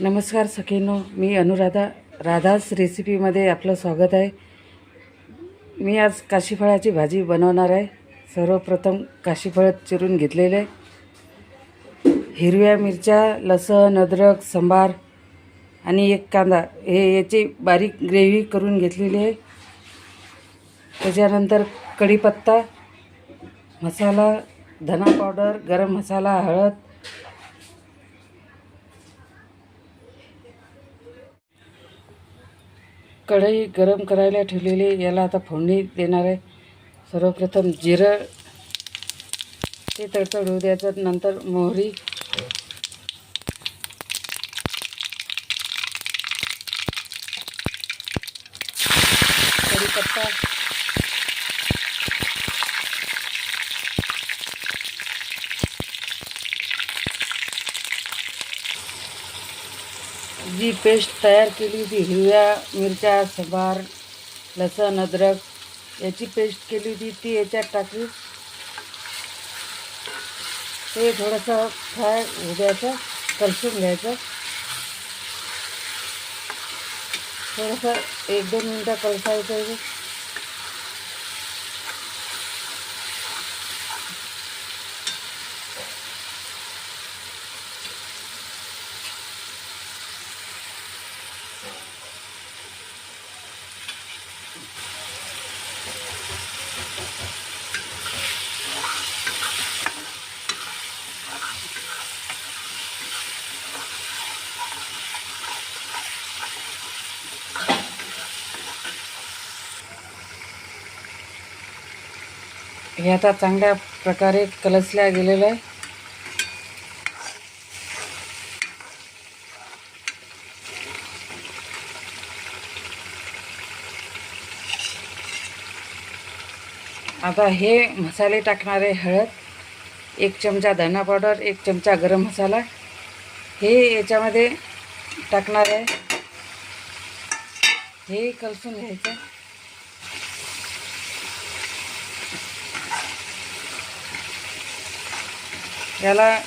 नमस्कार सखीनो मी अनुराधा. राधास रेसिपीमध्ये आपलं स्वागत आहे. मी आज काशीफळाची भाजी बनवणार आहे. सर्वप्रथम काशीफळ चिरून घेतलेले. आहे हिरव्या मिरच्या लसण अद्रक संभार आणि एक कांदा. हे याची बारीक ग्रेव्ही करून घेतलेली आहे. त्याच्यानंतर कढीपत्ता मसाला धना पावडर गरम मसाला हळद कढई गरम करायला ठेवलेली याला आता फोडणी देणार आहे. सर्वप्रथम जिरं ते तडतड होऊ द्यायचं. नंतर मोहरी. कढीपत्ता. जी पेस्ट तयार केली होती हिरव्या मिरच्या सबार लसण अद्रक याची पेस्ट केली होती ती याच्यात टाकली. ते थोडंसं फ्राय होऊ द्यायचं कलसून घ्यायचं. थोडंसं एक दोन मिनटं कलसायचं. हे आता चांगल्या प्रकारे कलसल्या गेलेलं आहे. आता हे मसाले टाकणारे हळद एक चमचा धना पावडर एक चमचा गरम मसाला हे याच्यामध्ये टाकणार आहे. हे कलसून घ्यायचं. याला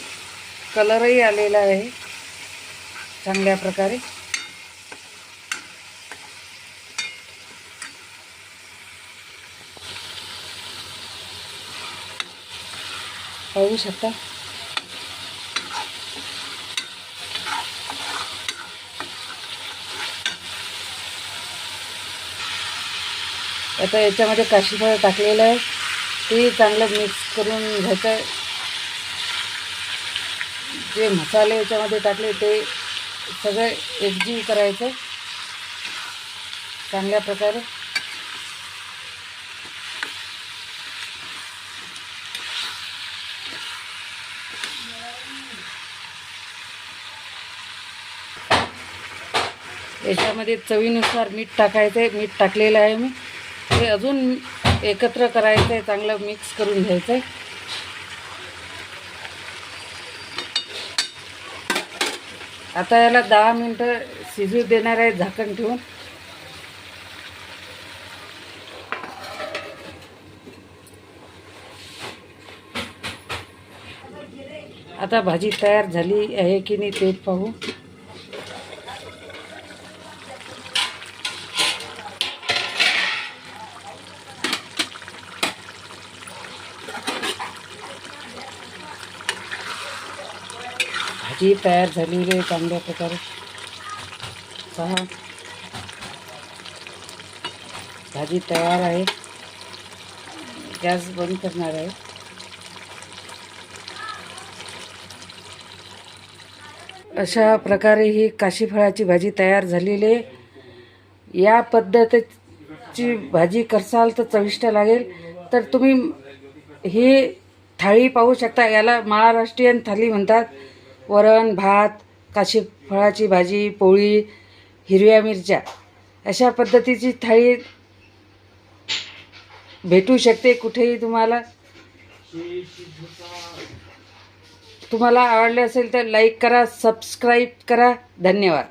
कलरही आलेला आहे. चांगल्या प्रकारे. पाहू शकता. आता याच्यामध्ये काशीफळ टाकलेलं आहे. ते चांगलं मिक्स करून घ्यायचं. आहे जे मसाले याच्यामध्ये टाकले ते सगळे एकजीव करायचं. चांगल्या प्रकारे. याच्यामध्ये चवीनुसार मीठ टाकायचं आहे मीठ टाकलेलं आहे मी. ते अजून एकत्र करायचं आहे चांगलं मिक्स करून घ्यायचं आहे आता याला दहा मिनटं शिजू देणार आहे झाकण ठेवून. आता भाजी तयार झाली आहे की नाही ते पाहू. ही तयार झालेली आहे चांगल्या प्रकारे पहा भाजी तयार आहे। गॅस बंद करणार आहे। अशा प्रकारे ही काशीफळाची भाजी तयार झालेली आहे. या पद्धतीची भाजी करसाल तर चविष्ट लागेल. तर तुम्ही ही थाळी पाहू शकता याला महाराष्ट्रीयन थाळी म्हणतात. वरण भात काशी फळाची भाजी पोळी हिरव्या मिरच्या अशा पद्धतीची थाळी भेटू शकते कुठेही तुम्हाला. तुम्हाला आवडले असेल तर लाईक करा सबस्क्राईब करा. धन्यवाद.